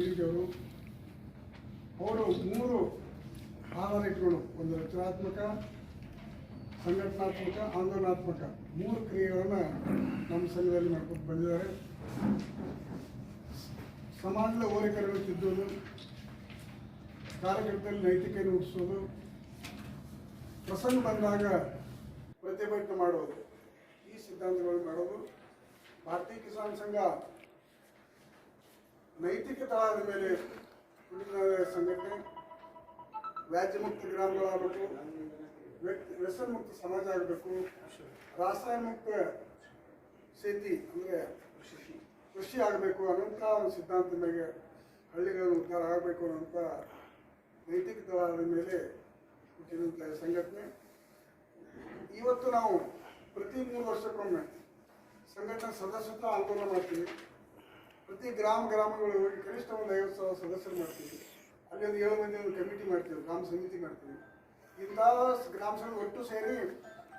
ನೀಡಿದವರು ಅವರು ಮೂರು ಆಧಾರಿಕಗಳು ಒಂದು ರಚನಾತ್ಮಕ, ಸಂಘಟನಾತ್ಮಕ, ಆಂದೋಲನಾತ್ಮಕ, ಮೂರು ಕ್ರಿಯೆಗಳನ್ನು ನಮ್ಮ ಸಂಘದಲ್ಲಿ ಮಾಡ್ಕೊಂಡು ಬಂದಿದ್ದಾರೆ. ಸಮಾಜದ ಓರೆಕರಗಳು ತಿದ್ದೋದು, ಕಾರ್ಯಕರ್ತರಲ್ಲಿ ನೈತಿಕೆಯನ್ನು ಹುಟ್ಟಿಸೋದು ಪ್ರಸಂಗ ಬಂದಾಗ ಪ್ರತಿಭಟನೆ ಮಾಡೋದು, ಈ ಸಿದ್ಧಾಂತಗಳನ್ನು ಮಾಡೋದು. ಭಾರತೀಯ ಕಿಸಾನ್ ಸಂಘ ನೈತಿಕ ತಳದ ಮೇಲೆ ಸಂಘಟನೆ, ವ್ಯಾಜ್ಯ ಮುಕ್ತ ಗ್ರಾಮಗಳಾಗಬೇಕು ವ್ಯಸನ ಮುಕ್ತ ಸಮಾಜ ಆಗಬೇಕು ರಾಸಾಯನ ಮುಕ್ತ ಸೇತಿ ಅಂದರೆ ಕೃಷಿ. ಆಗಬೇಕು ಅನ್ನೋಂಥ ಒಂದು ಸಿದ್ಧಾಂತದ ಮೇಲೆ ಹಳ್ಳಿಗಳನ್ನು ಉದ್ಧಾರ ಆಗಬೇಕು ಅನ್ನೋಂಥ ನೈತಿಕ ತಳದ ಮೇಲೆ ಹುಟ್ಟಿದಂಥ ಸಂಘಟನೆ. ಇವತ್ತು ನಾವು ಪ್ರತಿ ಮೂರು ವರ್ಷಕ್ಕೊಮ್ಮೆ ಸಂಘಟನೆ ಸದಸ್ಯತ್ವ ಆಂದೋಲನ ಮಾಡ್ತೀವಿ. ಪ್ರತಿ ಗ್ರಾಮ ಗ್ರಾಮಗಳು ಹೋಗಿ ಕನಿಷ್ಠ ಒಂದು ಐವತ್ತು ಸಾವಿರ ಸದಸ್ಯರು ಮಾಡ್ತೀವಿ. ಅಲ್ಲಿ ಒಂದು ಏಳು ಮಂದಿ ಒಂದು ಕಮಿಟಿ ಮಾಡ್ತೀವಿ, ಗ್ರಾಮ ಸಮಿತಿ ಮಾಡ್ತೀವಿ. ಇಂಥ ಗ್ರಾಮ ಒಟ್ಟು ಸೇರಿ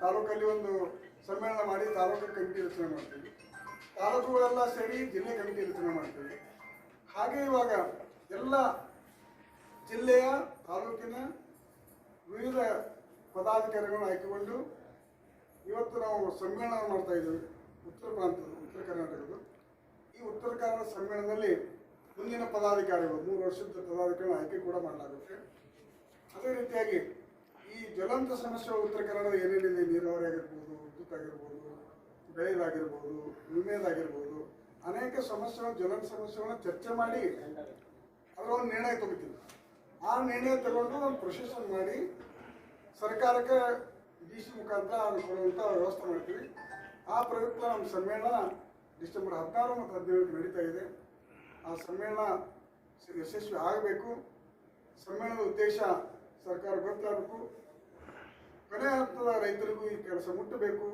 ತಾಲೂಕಲ್ಲಿ ಒಂದು ಸಮ್ಮೇಳನ ಮಾಡಿ ತಾಲೂಕು ಕಮಿಟಿ ರಚನೆ ಮಾಡ್ತೀವಿ. ತಾಲೂಕುಗಳೆಲ್ಲ ಸೇರಿ ಜಿಲ್ಲೆ ಕಮಿಟಿ ರಚನೆ ಮಾಡ್ತೀವಿ. ಹಾಗೆ ಇವಾಗ ಎಲ್ಲ ಜಿಲ್ಲೆಯ, ತಾಲೂಕಿನ ವಿವಿಧ ಪದಾಧಿಕಾರಿಗಳನ್ನು ಆಯ್ಕೆಗೊಂಡು ಇವತ್ತು ನಾವು ಸಮ್ಮೇಳನ ಮಾಡ್ತಾ ಇದ್ದೀವಿ. ಉತ್ತರ ಪ್ರಾಂತದ ಉತ್ತರ ಕರ್ನಾಟಕದ ಈ ಉತ್ತರ ಕನ್ನಡ ಸಮ್ಮೇಳನದಲ್ಲಿ ಮುಂದಿನ ಪದಾಧಿಕಾರಿಗಳು, ಮೂರು ವರ್ಷದ ಪದಾಧಿಕಾರಿಗಳ ಆಯ್ಕೆ ಕೂಡ ಮಾಡಲಾಗುತ್ತೆ. ಅದೇ ರೀತಿಯಾಗಿ ಈ ಜ್ವಲಂತ ಸಮಸ್ಯೆ ಉತ್ತರ ಕನ್ನಡದ ಏನೇನಿದೆ? ನೀರಾವರಿ ಆಗಿರ್ಬೋದು, ವಿದ್ಯುತ್ ಆಗಿರ್ಬೋದು ಬೆಳೆದಾಗಿರ್ಬೋದು ವಿಮೆದಾಗಿರ್ಬೋದು, ಅನೇಕ ಸಮಸ್ಯೆಗಳು, ಜ್ವಲಂತ ಸಮಸ್ಯೆಗಳನ್ನ ಚರ್ಚೆ ಮಾಡಿ ಅದರ ಒಂದು ನಿರ್ಣಯ ತಗೋತೀವಿ ಆ ನಿರ್ಣಯ ತಗೊಂಡು ಒಂದು ಪ್ರೊಸೆಷನ್ ಮಾಡಿ ಸರ್ಕಾರಕ್ಕೆ ಡಿ ಸಿ ಮುಖಾಂತರ ಕೊಡುವಂಥ ವ್ಯವಸ್ಥೆ ಮಾಡ್ತೀವಿ. ಆ ಪ್ರಯುಕ್ತ ನಮ್ಮ ಸಮ್ಮೇಳನ ಡಿಸೆಂಬರ್ ಹದಿನಾರು ಮತ್ತು ಹದಿನೇಳಕ್ಕೆ ನಡೀತಾ ಇದೆ. ಆ ಸಮ್ಮೇಳನ ಯಶಸ್ವಿ ಆಗಬೇಕು. ಸಮ್ಮೇಳನದ ಉದ್ದೇಶ ಸರ್ಕಾರ ಗೊತ್ತಾಗಬೇಕು ಕೊನೆ ಹಂತದ ರೈತರಿಗೂ ಈ ಕೆಲಸ ಮುಟ್ಟಬೇಕು.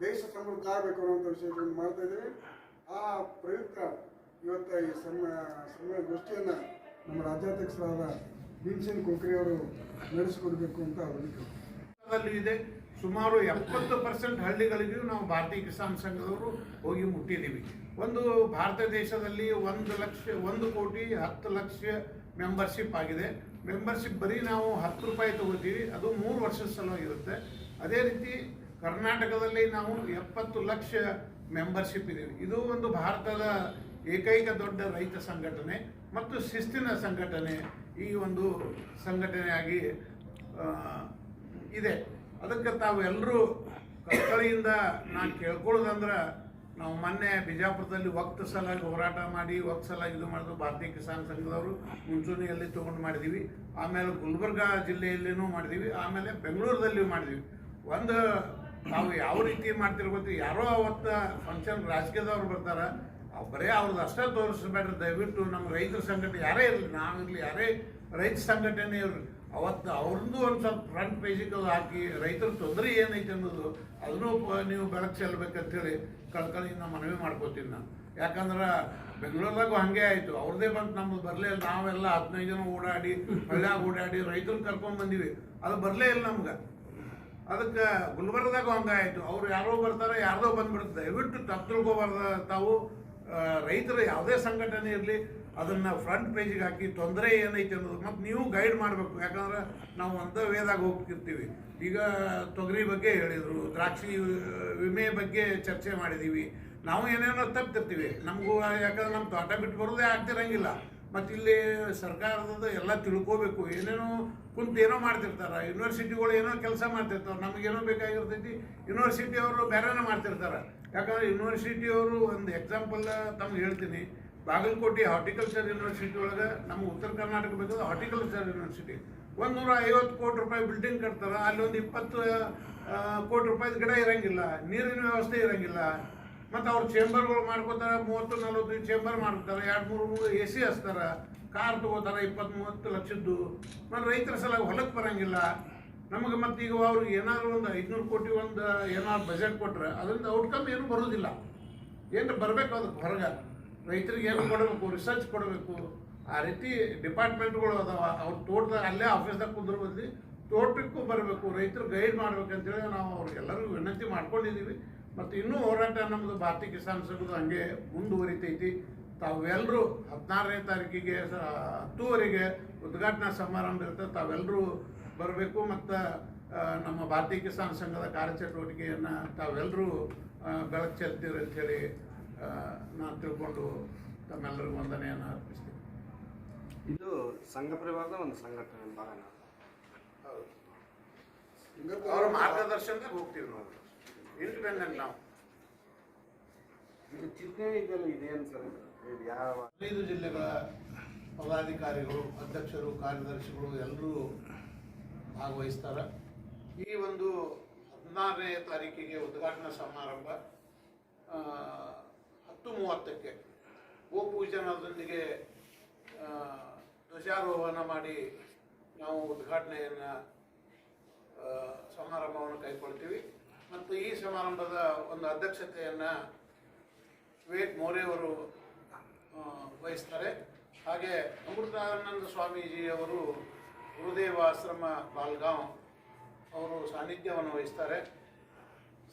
ದೇಶ ಸಮೃದ್ಧ ಆಗಬೇಕು ಅನ್ನೋಂಥ ವಿಷಯಗಳನ್ನು ಮಾಡ್ತಾ ಇದ್ದೇವೆ. ಆ ಪ್ರಯುಕ್ತ ಇವತ್ತು ಈ ಸಮ್ಮ, ಸಮ್ಮೇಳನ ಗೋಷ್ಠಿಯನ್ನು ನಮ್ಮ ರಾಜ್ಯಾಧ್ಯಕ್ಷರಾದ ಭೀಮಸೇನ್ ಕೊಕ್ರಿ ಅವರು ನಡೆಸಿಕೊಡ್ಬೇಕು ಅಂತ ಇದೆ. ಸುಮಾರು ಎಪ್ಪತ್ತು ಪರ್ಸೆಂಟ್ ಹಳ್ಳಿಗಳಿಗೂ ನಾವು ಭಾರತೀಯ ಕಿಸಾನ್ ಸಂಘದವರು ಹೋಗಿ ಮುಟ್ಟಿದ್ದೀವಿ. ಒಂದು ಭಾರತ ದೇಶದಲ್ಲಿ ಒಂದು ಲಕ್ಷ, ಒಂದು ಕೋಟಿ ಹತ್ತು ಲಕ್ಷ ಮೆಂಬರ್ಶಿಪ್ ಆಗಿದೆ. ಮೆಂಬರ್ಶಿಪ್ ಬರೀ ನಾವು ಹತ್ತು ರೂಪಾಯಿ ತಗೋತೀವಿ ಅದು ಮೂರು ವರ್ಷದ ಸಲುವಾಗಿರುತ್ತೆ ಅದೇ ರೀತಿ ಕರ್ನಾಟಕದಲ್ಲಿ ನಾವು ಎಪ್ಪತ್ತು ಲಕ್ಷ ಮೆಂಬರ್ಶಿಪ್ ಇದ್ದೀವಿ ಇದು ಒಂದು ಭಾರತದ ಏಕೈಕ ದೊಡ್ಡ ರೈತ ಸಂಘಟನೆ ಮತ್ತು ಶಿಸ್ತಿನ ಸಂಘಟನೆ ಈ ಒಂದು ಸಂಘಟನೆಯಾಗಿ ಇದೆ. ಅದಕ್ಕೆ ತಾವೆಲ್ಲರೂ ಕಳಕಳಿಯಿಂದ ನಾನು ಕೇಳ್ಕೊಳ್ಳೋದಂದ್ರೆ ನಾವು ಮೊನ್ನೆ ಬಿಜಾಪುರದಲ್ಲಿ ಒಕ್ತ ಸಲಾಗಿ ಹೋರಾಟ ಮಾಡಿ ಒಕ್ತ ಸಲಾಗಿ ಇದು ಮಾಡಿದ್ರು ಭಾರತೀಯ ಕಿಸಾನ್ ಸಂಘದವರು. ಮುಂಚೂಣಿಯಲ್ಲಿ ತೊಗೊಂಡು ಮಾಡಿದ್ದೀವಿ ಆಮೇಲೆ ಗುಲ್ಬರ್ಗಾ ಜಿಲ್ಲೆಯಲ್ಲಿನೂ ಮಾಡಿದ್ದೀವಿ ಆಮೇಲೆ ಬೆಂಗಳೂರದಲ್ಲಿಯೂ ಮಾಡಿದ್ದೀವಿ ಒಂದು ನಾವು ಯಾವ ರೀತಿ ಮಾಡ್ತಿರ್ಬೋದು ಯಾರೋ ಅವತ್ತು ಫಂಕ್ಷನ್ ರಾಜಕೀಯದವ್ರು ಬರ್ತಾರೆ. ಬರೀ ಅವ್ರದ್ದು ಅಷ್ಟೇ ತೋರಿಸ್ಬೇಡ್ರಿ. ದಯವಿಟ್ಟು ನಮ್ಮ ರೈತರ ಸಂಘಟನೆ ಯಾರೇ ಇರಲಿ, ನಾವಿರಲಿ ಯಾರೇ ರೈತ ಸಂಘಟನೆ ಇರಲಿ ಅವತ್ತು ಅವ್ರದ್ದು ಒಂದು ಸ್ವಲ್ಪ ಫ್ರಂಟ್ ಪೇಜಿಗೆ ಹಾಕಿ, ರೈತರ ತೊಂದರೆ ಏನೈತೆ ಅನ್ನೋದು, ಅದನ್ನು ನೀವು ಬೆಳಕು ಚೆಲ್ಲಬೇಕಂತೇಳಿ ಕಳ್ಕಳಿಯಿಂದ ಮನವಿ ಮಾಡ್ಕೋತೀನಿ ನಾನು. ಯಾಕಂದ್ರೆ ಬೆಂಗಳೂರದಾಗೂ ಹಂಗೆ ಆಯಿತು. ಅವ್ರದ್ದೇ ಬಂತು ನಮ್ಗೆ ಬರಲೇ ಇಲ್ಲ. ನಾವೆಲ್ಲ ಹದಿನೈದು ಜನ ಓಡಾಡಿ, ಹಳ್ಳ್ಯಾಗ ಓಡಾಡಿ ರೈತರು ಕರ್ಕೊಂಡು ಬಂದೀವಿ. ಅದು ಬರಲೇ ಇಲ್ಲ ನಮ್ಗೆ. ಅದಕ್ಕೆ ಗುಲ್ಬರ್ಗದಾಗೂ ಹಂಗೆ ಆಯಿತು. ಅವ್ರು ಯಾರೋ ಬರ್ತಾರೆ, ಯಾರ್ದೋ ಬಂದ್ಬಿಡುತ್ತೆ. ದಯವಿಟ್ಟು ತಪ್ಪು ತಿಳ್ಕೊಬಾರ್ದ ತಾವು. ರೈತರು ಯಾವುದೇ ಸಂಘಟನೆ ಇರಲಿ ಅದನ್ನ ಫ್ರಂಟ್ ಪೇಜಿಗೆ ಹಾಕಿ ತೊಂದರೆ ಏನೈತೆ ಅನ್ನೋದು ಮತ್ತು ನೀವು ಗೈಡ್ ಮಾಡಬೇಕು. ಯಾಕಂದ್ರೆ ನಾವು ಒಂದೇ ವೇದಾಗ ಹೋಗ್ತಿರ್ತೀವಿ. ಈಗ ತೊಗರಿ ಬಗ್ಗೆ ಹೇಳಿದರು, ದ್ರಾಕ್ಷಿ ವಿಮೆ ಬಗ್ಗೆ ಚರ್ಚೆ ಮಾಡಿದ್ದೀವಿ ನಾವು ಏನೇನೋ ತಪ್ಪಿರ್ತೀವಿ ನಮಗೂ, ಯಾಕಂದ್ರೆ ನಮ್ಮ ತೋಟ ಬಿಟ್ಟು ಬರೋದೇ ಆಗ್ತಿರಂಗಿಲ್ಲ. ಮತ್ತು ಇಲ್ಲಿ ಸರ್ಕಾರದ ಎಲ್ಲ ತಿಳ್ಕೋಬೇಕು. ಏನೇನೋ ಕುಂತು ಏನೋ ಮಾಡ್ತಿರ್ತಾರೆ. ಯೂನಿವರ್ಸಿಟಿಗಳು ಏನೋ ಕೆಲಸ ಮಾಡ್ತಿರ್ತಾರೆ ನಮಗೇನೋ ಬೇಕಾಗಿರ್ತೈತಿ ಯೂನಿವರ್ಸಿಟಿ ಅವರು ಬೇರೆನೇ ಮಾಡ್ತಿರ್ತಾರೆ. ಯಾಕಂದ್ರೆ ಯೂನಿವರ್ಸಿಟಿಯವರು ಒಂದು ಎಕ್ಸಾಂಪಲ್ ತಮ್ಗೆ ಹೇಳ್ತೀನಿ. ಬಾಗಲಕೋಟೆ ಹಾರ್ಟಿಕಲ್ಚರ್ ಯೂನಿವರ್ಸಿಟಿ ಒಳಗೆ ನಮ್ಮ ಉತ್ತರ ಕರ್ನಾಟಕ ಬೇಕಾದ ಹಾರ್ಟಿಕಲ್ಚರ್ ಯೂನಿವರ್ಸಿಟಿ ಒಂದು ನೂರ ಐವತ್ತು ಕೋಟಿ ರೂಪಾಯಿ ಬಿಲ್ಡಿಂಗ್ ಕಟ್ತಾರೆ, ಅಲ್ಲಿ ಒಂದು ಇಪ್ಪತ್ತು ಕೋಟಿ ರೂಪಾಯಿ ಗಿಡ ಇರಂಗಿಲ್ಲ, ನೀರಿನ ವ್ಯವಸ್ಥೆ ಇರಂಗಿಲ್ಲ. ಮತ್ತು ಅವ್ರು ಚೇಂಬರ್ಗಳು ಮಾಡ್ಕೋತಾರೆ, ಮೂವತ್ತು, ನಲ್ವತ್ತು ಚೇಂಬರ್ ಮಾಡ್ತಾರೆ ಎರಡು, ಮೂರು ಎ ಸಿ ಹಚ್ತಾರೆ ಕಾರ್ ತೊಗೋತಾರೆ ಇಪ್ಪತ್ತು ಮೂವತ್ತು ಲಕ್ಷದ್ದು. ಮತ್ತು ರೈತರ ಸಲ ಹೊಲಕ್ಕೆ ಬರಂಗಿಲ್ಲ. ನಮಗೆ ಮತ್ತೆ ಈಗ ಅವ್ರಿಗೆ ಏನಾದರೂ ಒಂದು ಐದುನೂರು ಕೋಟಿ ಒಂದು, ಏನಾದ್ರು ಬಜೆಟ್ ಕೊಟ್ರೆ, ಅದರಿಂದ ಔಟ್ಕಮ್ ಏನು ಬರೋದಿಲ್ಲ. ಏನು ಬರಬೇಕು ಅದಕ್ಕೆ ಹೊರಗೆ. ರೈತರಿಗೆ ಏನು ಕೊಡಬೇಕು ರಿಸರ್ಚ್ ಕೊಡಬೇಕು. ಆ ರೀತಿ ಡಿಪಾರ್ಟ್ಮೆಂಟ್ಗಳು ಅದಾವ, ಅವ್ರ ತೋಟದಾಗ ಅಲ್ಲೇ ಆಫೀಸ್ದಾಗ ಕುಂದ್ರ ಬದಲಿ ತೋಟಕ್ಕೂ ಬರಬೇಕು, ರೈತರು ಗೈಡ್ ಮಾಡ್ಬೇಕಂತೇಳಿ ನಾವು ಅವ್ರಿಗೆಲ್ಲರಿಗೂ ವಿನಂತಿ ಮಾಡ್ಕೊಂಡಿದ್ದೀವಿ ಮತ್ತು ಇನ್ನೂ ಹೋರಾಟ ನಮ್ಮದು ಭಾರತೀಯ ಕಿಸಾನ್ ಸಂಘದ ಹಂಗೆ ಮುಂದುವರಿತೈತಿ. ತಾವೆಲ್ಲರೂ ಹದಿನಾರನೇ ತಾರೀಕಿಗೆ ಹತ್ತುವರೆಗೆ ಉದ್ಘಾಟನಾ ಸಮಾರಂಭ ಇರ್ತದೆ ತಾವೆಲ್ಲರೂ ಬರಬೇಕು ಮತ್ತು ನಮ್ಮ ಭಾರತೀಯ ಕಿಸಾನ್ ಸಂಘದ ಕಾರ್ಯಚಟುವಟಿಕೆಯನ್ನು ತಾವೆಲ್ಲರೂ ಬೆಳಕು ಚೆಲ್ತೀರಿ ಅಂಥೇಳಿ ನಾನು ತಿಳ್ಕೊಂಡು ತಮ್ಮೆಲ್ಲರಿಗೂ ವಂದನೆಯನ್ನು ಅರ್ಪಿಸ್ತೀನಿ. ಇದು ಸಂಘ ಪರಿವಾರದ ಒಂದು ಸಂಘಟನೆ ಭಾಗನ ಅವರ ಮಾರ್ಗದರ್ಶನದಾಗ ಹೋಗ್ತೀವಿ ನಾವು. ಇಂಡಿಪೆಂಡೆಂಟ್ ನಾವು. ಇದು ಚಿಹ್ನೆ ಇದೆಲ್ಲ ಇದೇನು ಸರ್. ಇದು ಯಾವ ಹದಿನೈದು ಜಿಲ್ಲೆಗಳ ಪದಾಧಿಕಾರಿಗಳು ಅಧ್ಯಕ್ಷರು ಕಾರ್ಯದರ್ಶಿಗಳು ಎಲ್ಲರೂ ಭಾಗವಹಿಸ್ತಾರೆ. ಈ ಒಂದು ಹದಿನಾರನೇ ತಾರೀಕಿಗೆ ಉದ್ಘಾಟನಾ ಸಮಾರಂಭ ಮೂವತ್ತಕ್ಕೆ. ಗೋಪೂಜನದೊಂದಿಗೆ ಧ್ವಜಾರೋಹಣ ಮಾಡಿ ನಾವು ಉದ್ಘಾಟನೆಯನ್ನು ಸಮಾರಂಭವನ್ನು ಕೈಗೊಳ್ತೀವಿ. ಮತ್ತು ಈ ಸಮಾರಂಭದ ಒಂದು ಅಧ್ಯಕ್ಷತೆಯನ್ನು ವಿವೇಕ್ ಮೋರೆ ಅವರು ಆ, ವಹಿಸ್ತಾರೆ. ಹಾಗೆ ಅಮೃತಾನಂದ ಸ್ವಾಮೀಜಿ ಅವರು ಗುರುದೇವ ಆಶ್ರಮ ಬಾಲ್ಗಾಂವ್ ಅವರು ಸಾನ್ನಿಧ್ಯವನ್ನು ವಹಿಸ್ತಾರೆ.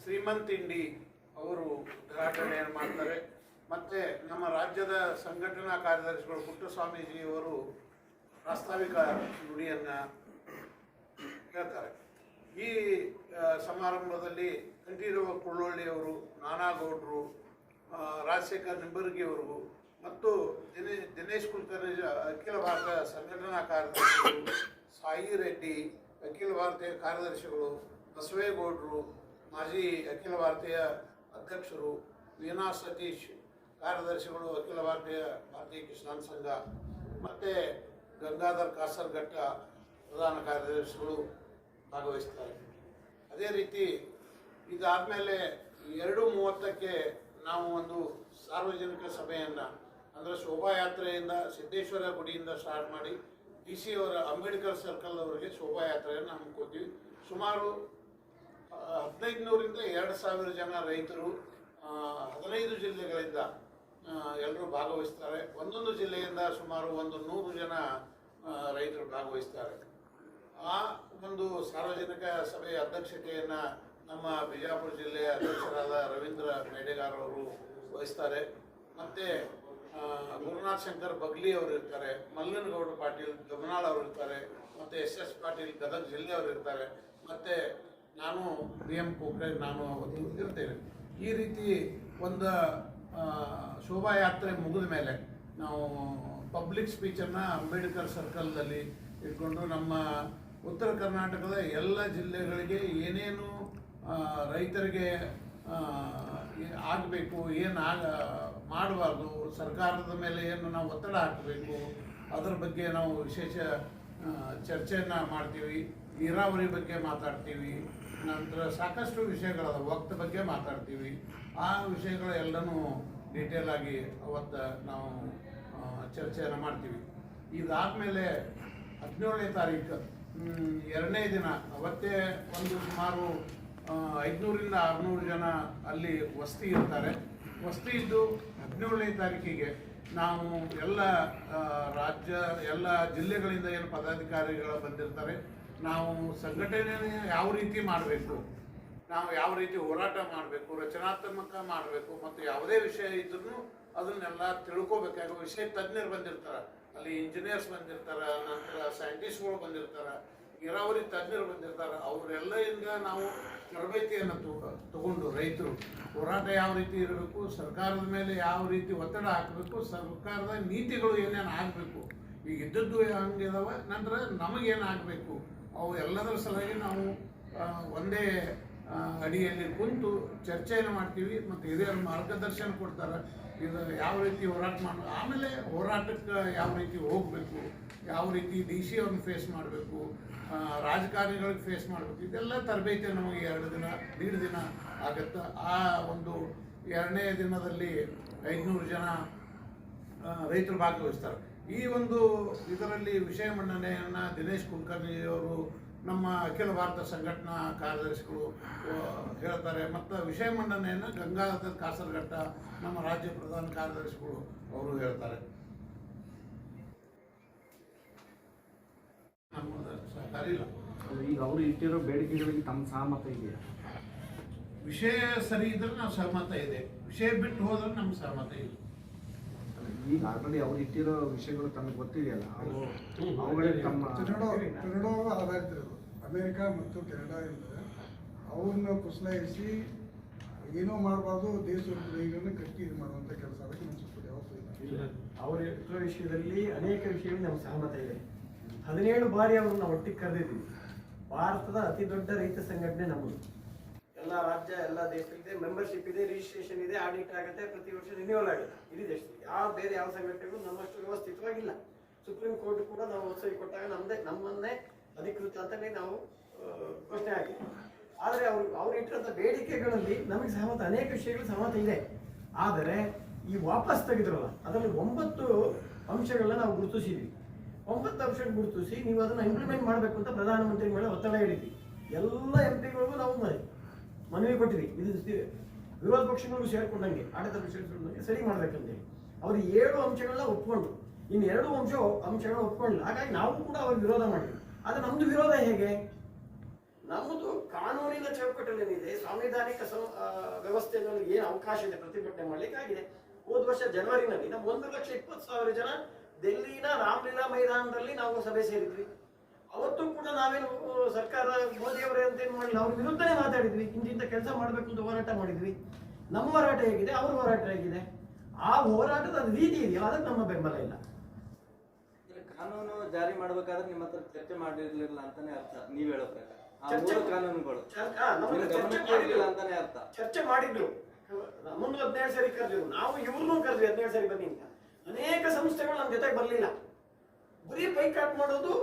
ಶ್ರೀಮಂತ್ ಇಂಡಿ ಅವರು ಉದ್ಘಾಟನೆಯನ್ನು ಮಾಡ್ತಾರೆ. ಮತ್ತು ನಮ್ಮ ರಾಜ್ಯದ ಸಂಘಟನಾ ಕಾರ್ಯದರ್ಶಿಗಳು ಪುಟ್ಟಸ್ವಾಮೀಜಿಯವರು ಪ್ರಾಸ್ತಾವಿಕ ನುಡಿಯನ್ನು ಹೇಳ್ತಾರೆ. ಈ ಸಮಾರಂಭದಲ್ಲಿ ಕಂಠೀರವ ಕುಳ್ಳೊಳ್ಳಿಯವರು, ನಾನಾಗೌಡರು ಗೌಡ್ರು ರಾಜಶೇಖರ್ ನಿಂಬರ್ಗಿಯವರು ಮತ್ತು ದಿನೇ, ದಿನೇಶ್ ಕುಲಕರ್ಣಿ ಅಖಿಲ ಭಾರತ ಸಂಘಟನಾ ಕಾರ್ಯದರ್ಶಿಗಳು, ಸಾಯಿ ರೆಡ್ಡಿ, ಅಖಿಲ ಭಾರತೀಯ ಕಾರ್ಯದರ್ಶಿಗಳು, ಬಸವೇಗೌಡರು, ಮಾಜಿ ಅಖಿಲ ಭಾರತೀಯ ಅಧ್ಯಕ್ಷರು, ವೀಣಾ ಸತೀಶ್ ಕಾರ್ಯದರ್ಶಿಗಳು ಅಖಿಲ ಭಾರತೀಯ ಭಾರತೀಯ ಕಿಸಾನ್ ಸಂಘ, ಮತ್ತು ಗಂಗಾಧರ್ ಕಾಸರ್ಘಟ್ಟ ಪ್ರಧಾನ ಕಾರ್ಯದರ್ಶಿಗಳು ಭಾಗವಹಿಸ್ತಾರೆ. ಅದೇ ರೀತಿ ಇದಾದಮೇಲೆ ಎರಡು ಮೂವತ್ತಕ್ಕೆ ನಾವು ಒಂದು ಸಾರ್ವಜನಿಕ ಸಭೆಯನ್ನು, ಅಂದರೆ ಶೋಭಾಯಾತ್ರೆಯಿಂದ ಸಿದ್ದೇಶ್ವರ ಗುಡಿಯಿಂದ ಸ್ಟಾರ್ಟ್ ಮಾಡಿ ಡಿ ಸಿ ಅವರ, ಅಂಬೇಡ್ಕರ್ ಸರ್ಕಲ್ ಅವರಿಗೆ ಶೋಭಾಯಾತ್ರೆಯನ್ನು ಹಮ್ಮಿಕೊತೀವಿ ಸುಮಾರು ಹದಿನೈದು ನೂರಿಂದ ಎರಡು ಸಾವಿರ ಜನ ರೈತರು ಹದಿನೈದು ಜಿಲ್ಲೆಗಳಿಂದ ಎಲ್ಲರೂ ಭಾಗವಹಿಸ್ತಾರೆ. ಒಂದೊಂದು ಜಿಲ್ಲೆಯಿಂದ ಸುಮಾರು ಒಂದು ನೂರು ಜನ ರೈತರು ಭಾಗವಹಿಸ್ತಾರೆ. ಆ ಒಂದು ಸಾರ್ವಜನಿಕ ಸಭೆಯ ಅಧ್ಯಕ್ಷತೆಯನ್ನು ನಮ್ಮ ಬಿಜಾಪುರ ಜಿಲ್ಲೆಯ ಅಧ್ಯಕ್ಷರಾದ ರವೀಂದ್ರ ಮೇಡೆಗಾರ್ ಅವರು ವಹಿಸ್ತಾರೆ. ಮತ್ತು ಗುರುನಾಥ್ ಶಂಕರ್ ಬಗ್ಲಿ ಅವರು ಇರ್ತಾರೆ ಮಲ್ಲನಗೌಡ ಪಾಟೀಲ್ ಗಮನಾಳ್ ಅವರು ಇರ್ತಾರೆ, ಮತ್ತು ಎಸ್ ಎಸ್ ಪಾಟೀಲ್ ಗದಗ ಜಿಲ್ಲೆಯವರು ಇರ್ತಾರೆ. ಮತ್ತು ನಾನು ಬಿ ಎಂ ಕೋಕ್ರೆ, ನಾನು ಇರ್ತೇನೆ. ಈ ರೀತಿ ಒಂದು ಶೋಭಾಯಾತ್ರೆ ಮುಗಿದ ಮೇಲೆ ನಾವು ಪಬ್ಲಿಕ್ ಸ್ಪೀಚನ್ನು ಅಂಬೇಡ್ಕರ್ ಸರ್ಕಲ್ದಲ್ಲಿ ಇಟ್ಕೊಂಡು ನಮ್ಮ ಉತ್ತರ ಕರ್ನಾಟಕದ ಎಲ್ಲ ಜಿಲ್ಲೆಗಳಿಗೆ ಏನೇನು ರೈತರಿಗೆ ಆಗಬೇಕು, ಏನು ಆಗ, ಮಾಡಬಾರ್ದು, ಸರ್ಕಾರದ ಮೇಲೆ ಏನು ನಾವು ಒತ್ತಡ ಹಾಕಬೇಕು, ಅದರ ಬಗ್ಗೆ ನಾವು ವಿಶೇಷ ಚರ್ಚೆಯನ್ನು ಮಾಡ್ತೀವಿ. ನೀರಾವರಿ ಬಗ್ಗೆ ಮಾತಾಡ್ತೀವಿ, ನಂತರ ಸಾಕಷ್ಟು ವಿಷಯಗಳದ ವಕ್ತ ಬಗ್ಗೆ ಮಾತಾಡ್ತೀವಿ. ಆ ವಿಷಯಗಳೆಲ್ಲನೂ ಡೀಟೇಲ್ ಆಗಿ ಅವತ್ತು ನಾವು ಚರ್ಚೆಯನ್ನು ಮಾಡ್ತೀವಿ. ಇದಾದಮೇಲೆ ಹದಿನೇಳನೇ ತಾರೀಕು ಎರಡನೇ ದಿನ, ಅವತ್ತೇ ಒಂದು ಸುಮಾರು ಐದುನೂರಿಂದ ಆರುನೂರು ಜನ ಅಲ್ಲಿ ವಸ್ತಿ ಇರ್ತಾರೆ. ವಸ್ತಿ ಇದ್ದು ಹದಿನೇಳನೇ ತಾರೀಕಿಗೆ ನಾವು ಎಲ್ಲ ರಾಜ್ಯ, ಎಲ್ಲ ಜಿಲ್ಲೆಗಳಿಂದ ಏನು ಪದಾಧಿಕಾರಿಗಳು ಬಂದಿರ್ತಾರೆ ನಾವು ಸಂಘಟನೆ ಯಾವ ರೀತಿ ಮಾಡಬೇಕು, ನಾವು ಯಾವ ರೀತಿ ಹೋರಾಟ ಮಾಡಬೇಕು, ರಚನಾತ್ಮಕ ಮಾಡಬೇಕು, ಮತ್ತು ಯಾವುದೇ ವಿಷಯ ಇದ್ರೂ ಅದನ್ನೆಲ್ಲ ತಿಳ್ಕೊಬೇಕಾಗ ವಿಷಯ ತಜ್ಞರು ಬಂದಿರ್ತಾರೆ. ಅಲ್ಲಿ ಇಂಜಿನಿಯರ್ಸ್ ಬಂದಿರ್ತಾರೆ, ನಂತರ ಸೈಂಟಿಸ್ಟ್ಗಳು ಬಂದಿರ್ತಾರೆ, ನೀರಾವರಿ ತಜ್ಞರು ಬಂದಿರ್ತಾರೆ. ಅವರೆಲ್ಲರಿಂದ ನಾವು ತರಬೇತಿಯನ್ನು ತಗೊ ತಗೊಂಡು ರೈತರು ಹೋರಾಟ ಯಾವ ರೀತಿ ಇರಬೇಕು, ಸರ್ಕಾರದ ಮೇಲೆ ಯಾವ ರೀತಿ ಒತ್ತಡ ಹಾಕಬೇಕು, ಸರ್ಕಾರದ ನೀತಿಗಳು ಏನೇನು ಆಗಬೇಕು ಈಗ ಇದ್ದದ್ದು ಹಂಗಿದಾವ, ನಂತರ ನಮಗೇನು ಆಗಬೇಕು ಅವು ಎಲ್ಲದರ ಸಲುವಾಗಿ ನಾವು ಒಂದೇ ಅಡಿಯಲ್ಲಿ ಕುಂತು ಚರ್ಚೆಯನ್ನು ಮಾಡ್ತೀವಿ ಮತ್ತು ಹಿರಿಯರು ಮಾರ್ಗದರ್ಶನ ಕೊಡ್ತಾರೆ. ಇದು ಯಾವ ರೀತಿ ಹೋರಾಟ ಮಾಡ, ಆಮೇಲೆ ಹೋರಾಟಕ್ಕೆ ಯಾವ ರೀತಿ ಹೋಗಬೇಕು, ಯಾವ ರೀತಿ ಡಿ ಸಿ ಫೇಸ್ ಮಾಡಬೇಕು ರಾಜಕಾರಣಿಗಳಿಗೆ ಫೇಸ್ ಮಾಡಬೇಕು, ಇದೆಲ್ಲ ತರಬೇತಿ ನಮಗೆ ಎರಡು ದಿನ, ದೀಡ್ ದಿನ ಆಗುತ್ತೆ. ಆ ಒಂದು ಎರಡನೇ ದಿನದಲ್ಲಿ ಐದುನೂರು ಜನ ರೈತರು ಭಾಗವಹಿಸ್ತಾರೆ. ಈ ಒಂದು ಇದರಲ್ಲಿ ವಿಷಯ ಮಂಡನೆಯನ್ನು ದಿನೇಶ್ ಕುಲಕರ್ಣಿ ಅವರು ನಮ್ಮ ಅಖಿಲ ಭಾರತ ಸಂಘಟನಾ ಕಾರ್ಯದರ್ಶಿಗಳು ಹೇಳ್ತಾರೆ. ಮತ್ತು ವಿಷಯ ಮಂಡನೆಯನ್ನು ಗಂಗಾಧರ ಕಾಸರಘಟ್ಟ ನಮ್ಮ ರಾಜ್ಯ ಪ್ರಧಾನ ಕಾರ್ಯದರ್ಶಿಗಳು ಅವರು ಹೇಳ್ತಾರೆ. ಈಗ ಅವರು ಇಟ್ಟಿರೋ ಬೇಡಿಕೆಗಳಿಗೆ ತಮ್ಮ ಸಹಮತ ಇದೆಯಾ? ವಿಷಯ ಸರಿ ಇದ್ರೆ ನಾವು ಸಹಮತ ಇದೆ. ವಿಷಯ ಬಿಟ್ಟು ಹೋದ್ರೆ ನಮ್ಗೆ ಸಹಮತ ಇಲ್ಲ. ಈಗ ಆಲ್ರೆಡಿ ಅವ್ರು ಇಟ್ಟಿರೋ ವಿಷಯಗಳು ತಮಗೆ ಗೊತ್ತಿದೆಯಲ್ಲ ಅವು ಅವುಗಳಿಗೆ ತಮ್ಮ ಆಧಾರಿತರು ಅಮೇರಿಕ ಮತ್ತು ಕೆನಡಾ ಇಂದ ಅವ್ರನ್ನ ಕುಸ್ಲಾಯಿಸಿ ಏನೋ ಮಾಡಬಾರ್ದು ದೇಶ ಕಟ್ಟಿ ಇದು ಮಾಡುವಂಥ ಕೆಲಸ. ಅದಕ್ಕೆ ನಮ್ಮ ಸ್ವಲ್ಪ ಯಾವತ್ತೂ ಇಲ್ಲ. ಅವರ ಇತರ ವಿಷಯದಲ್ಲಿ ಅನೇಕ ವಿಷಯಗಳು ನಮ್ಗೆ ಸಹಮತ ಇದೆ. ಹದಿನೇಳು ಬಾರಿ ಅವ್ರನ್ನ ಒಟ್ಟಿಗೆ ಕರೆದಿದ್ವಿ ಭಾರತದ ಅತಿ ದೊಡ್ಡ ರೈತ ಸಂಘಟನೆ ನಮ್ಮದು. ಎಲ್ಲ ರಾಜ್ಯ, ಎಲ್ಲ ದೇಶದಲ್ಲಿ ಮೆಂಬರ್ಶಿಪ್ ಇದೆ ರಿಜಿಸ್ಟ್ರೇಷನ್ ಇದೆ ಆಡಿಟ್ ಆಗುತ್ತೆ, ಪ್ರತಿ ವರ್ಷ ರಿನ್ಯೂವಲ್ ಆಗುತ್ತೆ. ಇಡೀ ದೇಶದಲ್ಲಿ ಯಾವ ಬೇರೆ ಯಾವ ಸಂಘಟನೆಗಳು ನಮ್ಮಷ್ಟು ವ್ಯವಸ್ಥಿತವಾಗಿಲ್ಲ. ಸುಪ್ರೀಂ ಕೋರ್ಟ್ ಕೂಡ ನಾವು ಒತ್ತಾಯ ಕೊಟ್ಟಾಗ ನಮ್ಮದೇ ನಮ್ಮನ್ನೇ ಅಧಿಕೃತ ಅಂತಲೇ ನಾವು ಘೋಷಣೆ ಆಗಿದೆ ಆದರೆ ಅವರು, ಅವ್ರು ಇಟ್ಟಿರೋಂಥ ಬೇಡಿಕೆಗಳಲ್ಲಿ ನಮಗೆ ಸಹಮತ, ಅನೇಕ ವಿಷಯಗಳು ಸಹಮತ ಇದೆ. ಆದರೆ ಈ ವಾಪಸ್ ತೆಗೆದ್ರಲ್ಲ, ಅದರಲ್ಲಿ ಒಂಬತ್ತು ಅಂಶಗಳನ್ನ ನಾವು ಗುರುತಿಸಿದ್ವಿ. ಒಂಬತ್ತು ಅಂಶ ಗುರುತಿಸಿ ನೀವು ಅದನ್ನು ಇಂಪ್ಲಿಮೆಂಟ್ ಮಾಡಬೇಕು ಅಂತ ಪ್ರಧಾನಮಂತ್ರಿ ಮೇಲೆ ಒತ್ತಡ ಹೇಳಿದ್ವಿ. ಎಲ್ಲ ಎಂ ಪಿಗಳಿಗೂ ನಾವು ಮ- ಮನವಿ ಕೊಟ್ಟಿರಿ. ಇದು ವಿರೋಧ ಪಕ್ಷಗಳಿಗೂ ಸೇರ್ಕೊಂಡಂಗೆ, ಆಡಳಿತ ಸೇರ್ಕೊಂಡಂಗೆ ಸರಿ ಮಾಡ್ಬೇಕಂತೇಳಿ ಅವರು ಏಳು ಅಂಶಗಳನ್ನ ಒಪ್ಕೊಂಡು, ಇನ್ನು ಎರಡು ಅಂಶ ಅಂಶಗಳನ್ನ ಒಪ್ಕೊಂಡಿಲ್ಲ. ಹಾಗಾಗಿ ನಾವು ಕೂಡ ಅವ್ರಿಗೆ ವಿರೋಧ ಮಾಡಿದ್ವಿ. ಆದ್ರೆ ನಮ್ದು ವಿರೋಧ ಹೇಗೆ? ನಮ್ಮದು ಕಾನೂನಿನ ಚೌಕಟ್ಟಲ್ಲೇನಿದೆ ಸಾಂವಿಧಾನಿಕ ವ್ಯವಸ್ಥೆಯಲ್ಲಿ ಏನು ಅವಕಾಶ ಇದೆ ಪ್ರತಿಭಟನೆ ಮಾಡ್ಲಿಕ್ಕೆ ಆಗಿದೆ. ಹೋದ ವರ್ಷ ಜನವರಿನಲ್ಲಿ ನಾವು ಒಂದು ಲಕ್ಷ ಇಪ್ಪತ್ತು ಸಾವಿರ ಜನ ದೆಲ್ಲಿನ ರಾಮಲೀಲಾ ಮೈದಾನದಲ್ಲಿ ನಾವು ಸಭೆ ಸೇರಿದ್ವಿ. ಅವತ್ತು ಕೂಡ ನಾವೇನು ಸರ್ಕಾರ ಮೋದಿ ಅವರೇ ಅಂತ ಏನು ಮಾಡಿಲ್ಲ. ಅವ್ರ ವಿರುದ್ಧನೇ ಮಾತಾಡಿದ್ವಿ. ಇಂತಿಂತ ಕೆಲಸ ಮಾಡಬೇಕು ಅಂತ ಹೋರಾಟ ಮಾಡಿದ್ವಿ. ನಮ್ಮ ಹೋರಾಟ ಹೇಗಿದೆ? ಅವ್ರ ಹೋರಾಟ ಹೇಗಿದೆ? ಆ ಹೋರಾಟದ ರೀತಿ ಇದೆಯಲ್ಲ ಅದಕ್ಕೆ ನಮ್ಮ ಬೆಂಬಲ ಇಲ್ಲ. ಕಾನೂನು ಜಾರಿ ಮಾಡಬೇಕಾದ್ರೆ ನಿಮ್ಮ ಹತ್ರ ಚರ್ಚೆ ಮಾಡಿರ್ಲಿಲ್ಲ ಅಂತಾನೆ ಅರ್ಥ. ನೀವ್ ಹೇಳೋ ಪ್ರಕಾರ. ಕಾನೂನುಗಳು. ಅಂತಾನೆ ಅರ್ಥ. ಚರ್ಚೆ ಮಾಡಿದ್ರು. ನಮ್ಮನ್ನು ಹದಿನೇಳು ಸರಿ ಕರೆದ್ರು. ನಾವು ಇವ್ರನ್ನೂ ಕರೆದ್ವಿ ಹದಿನೇಳು ಸರಿ ಬನ್ನಿ ಅಂತ. ಅನೇಕ ಸಂಸ್ಥೆಗಳು ನಮ್ಮ ಜೊತೆಗೆ ಬರಲಿಲ್ಲ. ಬರೀ ಬೈಕಾಟ್ ಮಾಡೋದು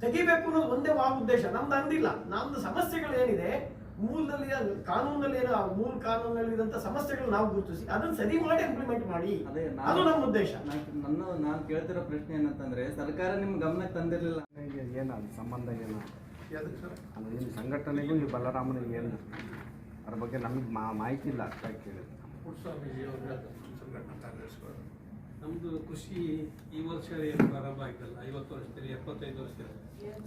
ತೆಗಿಬೇಕು ಅನ್ನೋದು ಒಂದೇ ಆ ಉದ್ದೇಶ. ನಮ್ದು ಅಂದಿಲ್ಲ. ನಮ್ದು ಸಮಸ್ಯೆಗಳು ಏನಿದೆ ಮೂಲದಲ್ಲಿ ಅದು ಕಾನೂನಲ್ಲಿ ಏನೋ ಆ ಮೂಲ ಕಾನೂನಲ್ಲಿರುವಂತ ಸಮಸ್ಯೆಗಳು ನಾವು ಗುರುತಿಸಿ ಅದನ್ನ ಸರಿ ಮಾಡಿ ಇಂಪ್ಲಿಮೆಂಟ್ ಮಾಡಿ. ಅದೇ ನಾನು- ಅದು ನಮ್ಮ ಉದ್ದೇಶ. ನಾನ್- ನನ್ನ ನಾನು ಕೇಳ್ತಿರೋ ಪ್ರಶ್ನೆ ಏನಂತಂದ್ರೆ ಸರ್ಕಾರ ನಿಮ್ ಗಮನಕ್ಕೆ ತಂದಿರಲಿಲ್ಲ. ಏನು ಅದು ಸಂಬಂಧ ಏನು? ಅದಕ್ಕೆ ಸರ್? ಅದು ನಿಮ್ಮ ಸಂಘಟನೆಗೂ ಈ ಬಲರಾಮನಿಗೆ ಏನು ಅದ್ರ ಬಗ್ಗೆ ನಮಗೆ ಮಾಹಿತಿ ಇಲ್ಲ ಅಷ್ಟಾಗಿ ಕೇಳಿದ್ರು ನಮ್ಮದು ಕೃಷಿ ಈ ವರ್ಷ ಏನು ಪ್ರಾರಂಭ ಆಯ್ತಲ್ಲ ಐವತ್ತು ವರ್ಷದಲ್ಲಿ ಎಪ್ಪತ್ತೈದು ವರ್ಷ.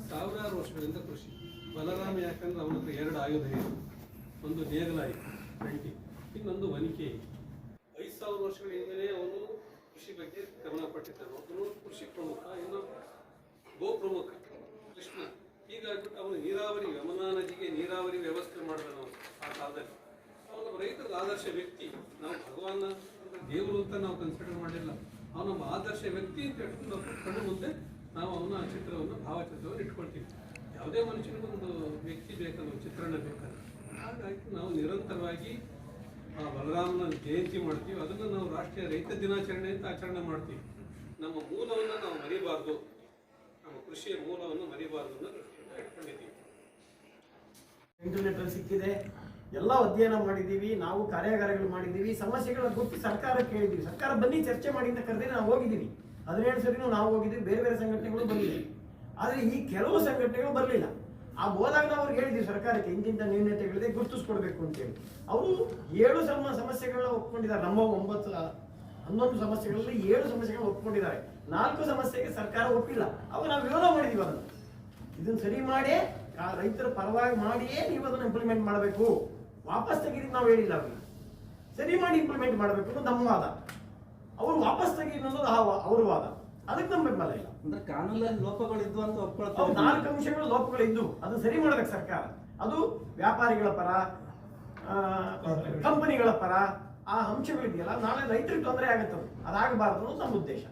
ಸಾವಿರಾರು ವರ್ಷಗಳಿಂದ ಕೃಷಿ. ಬಲರಾಮ ಯಾಕಂದ್ರೆ ಅವನ ಹತ್ರ ಎರಡು ಆಯುಧ ಇದೆ. ಒಂದು ನೇಗಲಾಯಿ ಬೆಂಟಿ ಇನ್ನೊಂದು ವನಿಕೆ. ಐದು ಸಾವಿರ ವರ್ಷಗಳ ಹಿಂದೆಯೇ ಅವನು ಕೃಷಿ ಬಗ್ಗೆ ಗಮನ ಪಟ್ಟಿದ್ದಾನೆ ಕೃಷಿ ಪ್ರಮುಖ ಇನ್ನೊಂದು ಗೋ ಪ್ರಮುಖ ಕೃಷ್ಣ. ಹೀಗಾಗ್ಬಿಟ್ಟು ಅವನು ನೀರಾವರಿ ಯಮುನಾ ನದಿಗೆ ನೀರಾವರಿ ವ್ಯವಸ್ಥೆ ಮಾಡಿದ ನಾವು ಆ ಕಾಲದಲ್ಲಿ. ಅವನು ರೈತರ ಆದರ್ಶ ವ್ಯಕ್ತಿ. ನಾವು ಭಗವಾನ ದೇವರು ಅಂತ ನಾವು ಕನ್ಸಿಡರ್ ಮಾಡಿಲ್ಲ. ಅವನು ನಮ್ಮ ಆದರ್ಶ ವ್ಯಕ್ತಿ ಅಂತ ಹೇಳ್ಕೊಂಡು ಕಣ್ಣು ಮುಂದೆ ನಾವು ಅವನ ಚಿತ್ರವನ್ನು, ಭಾವಚಿತ್ರವನ್ನು ಇಟ್ಕೊಳ್ತೀವಿ. ಯಾವುದೇ ಮನುಷ್ಯನಿಗೊಂದು ವ್ಯಕ್ತಿ ಬೇಕಲ್ಲ ಚಿತ್ರಣ ಬೇಕಲ್ಲ. ಹಾಗಾಗಿ ನಾವು ನಿರಂತರವಾಗಿ ಬಲರಾಮನ ಜಯಂತಿ ಮಾಡ್ತೀವಿ. ಅದನ್ನು ನಾವು ರಾಷ್ಟ್ರೀಯ ರೈತ ದಿನಾಚರಣೆ ಅಂತ ಆಚರಣೆ ಮಾಡ್ತೀವಿ. ನಮ್ಮ ಮೂಲವನ್ನು ನಾವು ಮರಿಬಾರ್ದು. ನಮ್ಮ ಕೃಷಿಯ ಮೂಲವನ್ನು ಮರಿಬಾರ್ದು ಅನ್ನೋ ದೃಷ್ಟಿಯಿಂದ ಇಟ್ಕೊಂಡಿದ್ದೀವಿ. ಇಂಟರ್ನೆಟ್ ಅಲ್ಲಿ ಸಿಕ್ಕಿದೆ. ಎಲ್ಲ ಅಧ್ಯಯನ ಮಾಡಿದ್ದೀವಿ. ನಾವು ಕಾರ್ಯಾಗಾರಗಳು ಮಾಡಿದ್ದೀವಿ. ಸಮಸ್ಯೆಗಳ ಗುರುತು ಸರ್ಕಾರ ಕೇಳಿದ್ದೀವಿ. ಸರ್ಕಾರ ಬನ್ನಿ, ಚರ್ಚೆ ಮಾಡಿ ಅಂತ ಕರೆದ್ರೆ ನಾವು ಹೋಗಿದ್ದೀವಿ. ಹದಿನೇಳು ಸರಿನೂ ನಾವು ಹೋಗಿದ್ದೀವಿ ಬೇರೆ ಬೇರೆ ಸಂಘಟನೆಗಳು ಬರಲಿಲ್ಲ ಆದರೆ ಈ ಕೆಲವು ಸಂಘಟನೆಗಳು ಬರಲಿಲ್ಲ. ಆ ಹೋದಾಗ ನಾವು ಅವ್ರಿಗೆ ಹೇಳಿದ್ವಿ, ಸರ್ಕಾರಕ್ಕೆ ಇಂತಿಂತ ನ್ಯೂನತೆಗಳಿದೆ, ಗುರುತಿಸ್ಕೊಡ್ಬೇಕು ಅಂತೇಳಿ ಅವರು ಏಳು ಸಮ ಸಮಸ್ಯೆಗಳನ್ನ ಒಪ್ಕೊಂಡಿದ್ದಾರೆ. ನಮ್ಮ ಒಂಬತ್ತು, ಹನ್ನೊಂದು ಸಮಸ್ಯೆಗಳಲ್ಲಿ ಏಳು ಸಮಸ್ಯೆಗಳನ್ನ ಒಪ್ಕೊಂಡಿದ್ದಾರೆ. ನಾಲ್ಕು ಸಮಸ್ಯೆಗೆ ಸರ್ಕಾರ ಒಪ್ಪಿಲ್ಲ. ಅವಾಗ ನಾವು ವಿರೋಧ ಮಾಡಿದೀವಿ ಅದನ್ನು. ಇದನ್ನು ಸರಿ ಮಾಡಿ ರೈತರ ಪರವಾಗಿ ಮಾಡಿಯೇ ನೀವು ಅದನ್ನು ಇಂಪ್ಲಿಮೆಂಟ್ ಮಾಡಬೇಕು. ವಾಪಸ್ ತೆಗೀರಿ ನಾವು ಹೇಳಿಲ್ಲ ಅವ್ರಿಗೆ. ಸರಿ ಮಾಡಿ ಇಂಪ್ಲಿಮೆಂಟ್ ಮಾಡಬೇಕು ನಮ್ಮ ವಾದ. ಅವ್ರು ವಾಪಸ್ ತೆಗಿ ಅನ್ನೋದು ಆ ವಾ- ಅವ್ರ ವಾದ. ಅದಕ್ಕೆ ನಮ್ಮ ಬೆಂಬಲ ಇಲ್ಲ. ಅಂದ್ರೆ ಕಾನೂನಲ್ಲಿ ಲೋಪಗಳು ಇದ್ವು ಅಂತ ಅವು ಒಪ್ಕೊಳ್ತಾರೆ ನಾಲ್ಕು ಅಂಶಗಳು ಲೋಪಗಳು ಇದ್ದು ಅದು ಸರಿ ಮಾಡ್ಬೇಕು ಸರ್ಕಾರ. ಅದು ವ್ಯಾಪಾರಿಗಳ ಪರ ಕಂಪನಿಗಳ ಪರ ಆ ಅಂಶಗಳಿದೆಯಲ್ಲ ನಾಳೆ ರೈತರಿಗೆ ತೊಂದರೆ ಆಗುತ್ತೆ. ಅದಾಗಬಾರದು ಅದಾಗಬಾರ್ದು ಅನ್ನೋದು ನಮ್ಮ ಉದ್ದೇಶ.